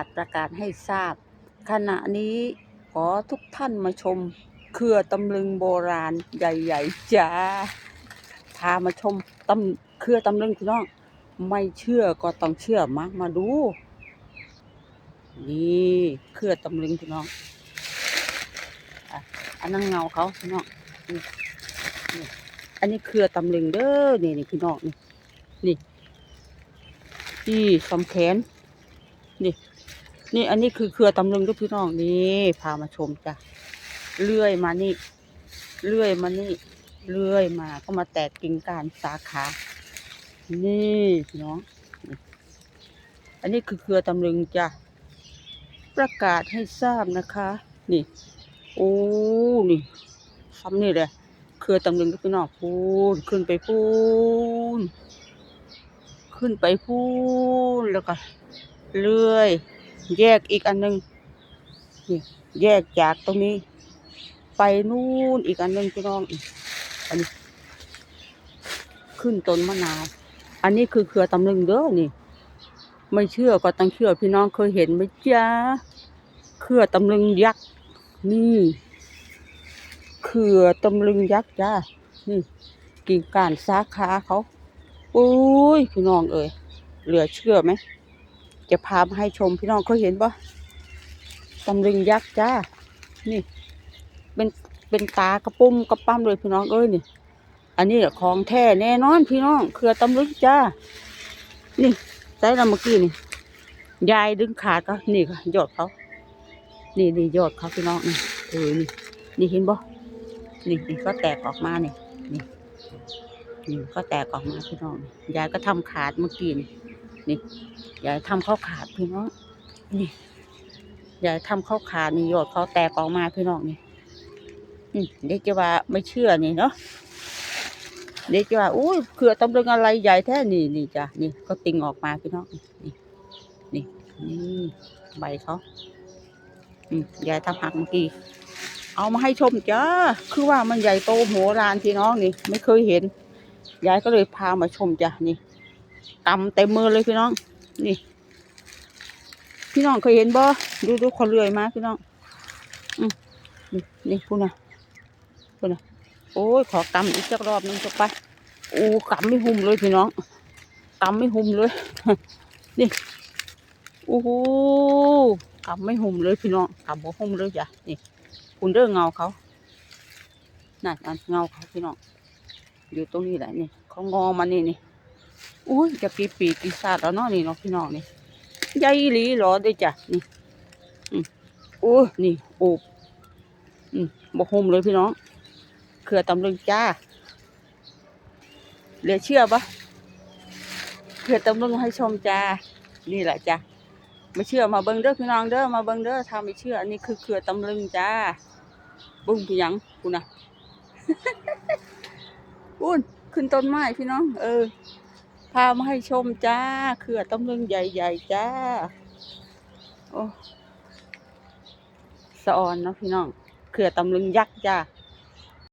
าจประกาศให้ทราบ ขณะนี้ขอทุกท่านมาชมเครือตำลึงโบราณใหญ่ๆจ้า พามาชมตำเครือตำลึงพี่น้อง ไม่เชื่อก็ต้องเชื่อมามาดู นี่เครือตำลึงพี่น้องอะอันนั้นเงาเขาพี่น้องนี่นี่อันนี้เครือตำลึงเด้อนี่นี่พี่น้องนี่นี่นี่สำแขนนี่ นี่อันนี้คือเครือตำลึงด้วยพี่น้องนี่พามาชมจ้ะเลื่อยมานี่เลื่อยมานี่เลื่อยมาก็มาแตกกิ่งก้านสาขา นี่พี่น้อง อันนี้คือเครือตำลึงจ้ะประกาศให้ทราบนะคะ นี่ โอ้นี่ซ้ำนี่เลยเครือตำลึงด้วยพี่น้องพูนขึ้นไปพูนขึ้นไปพูนแล้วก็เลื่อย แยกอีกอันหนึ่งนี่แยกจากตรงนี้ ไปนู่นอีกอันหนึ่งพี่น้องอันนี้ ขึ้นต้นมะนาว อันนี้คือเครือตำลึงเด้อนี่ ไม่เชื่อก็ต้องเชื่อพี่น้องเคยเห็นไหมจ๊ะเครือตำลึงยักษ์นี่เครือตำลึงยักษ์จ้านี่กิ่งก้านสาขาเขาโอ้ยพี่น้องเอ่ยเหลือเชื่อไหม จะพามาให้ชมพี่น้องเขาเห็นปะตำลึงยักษ์จ้า นี่ เป็นเป็นตากระปุ้มกระปั้มเลยพี่น้องเอ้ยนี่ อันนี้ของแท้แน่นอนพี่น้องเครือตำลึงจ้า นี่ใส่เราเมื่อกี้นี่ ยายดึงขาดก็นี่ค่ะยอดเขา นี่นี่ยอดเขาพี่น้องนี่เออนี่นี่เห็นบ่นี่นี่ก็แตกออกมานี่นี่นี่ก็แตกออกมาพี่น้อง ยายก็ทำขาดเมื่อกี้นี่ นี่ยายทำข้าวขาดพี่น้องนี่ยายทำข้าวขาดนี่ยอดเขาแตกออกมาพี่น้องนี่เด็กจะว่าไม่เชื่อนี่เนาะเด็กจะว่าอุ้ยเขือตำลึงอะไรใหญ่แท้นี่นี่จ้ะนี่ก็ติงออกมาพี่น้องนี่นี่นี่ใบเขาอืมยายทำหักเมื่อกี้เอามาให้ชมจ้าคือว่ามันใหญ่โตโหฬารพี่น้องนี่ ไม่เคยเห็นยายก็เลยพามาชมจ้ะนี่ ตำเต็มมือเลยพี่น้อง นี่ พี่น้องเคยเห็นบ่ดูดูคนเลื่อยมาพี่น้องอืมนี่นี่พูดนะพูดนะโอ้ยขอกำอีกสักรอบนึงสักไปโอ้กำไม่หุ่มเลยพี่น้องกำไม่หุ่มเลย นี่โอ้โหกำไม่หุ่มเลยพี่น้องกำบ่หุ่มเลยจ้ะนี่คุณเด้อเงาเขานั่นอันเงาเขาพี่น้องอยู่ตรงนี้แหละนี่เขางอมานี่นี่ อุ้ยจะกี่ปีกี่ศาสตร์แล้วเนาะนี่เนาะพี่น้องนี่ใหญ่อีหลีเหรอเด้จ้ะนี่อืมโอ้ยนี่โอบอืมบกฮมเลยพี่น้องเครือตำลึงจ้าเหลือเชื่อปะเครือตำลึงให้ชมจ้านี่แหละจ้ะไม่เชื่อมาเบิ้งเด้อพี่น้องเด้อมาเบิ้งเด้อถ้าไม่เชื่ออันนี้คือเครือตำลึงจ้าบุ้งพี่ยังกูนะอุ้นขึ้นต้นไม้พี่น้อง เออ พามาให้ชมจ้าเขื่อตำลึงใหญ่ ๆ จ้า โอ้สะออนเนาะพี่น้องเขื่อตำลึงยักษ์จ้า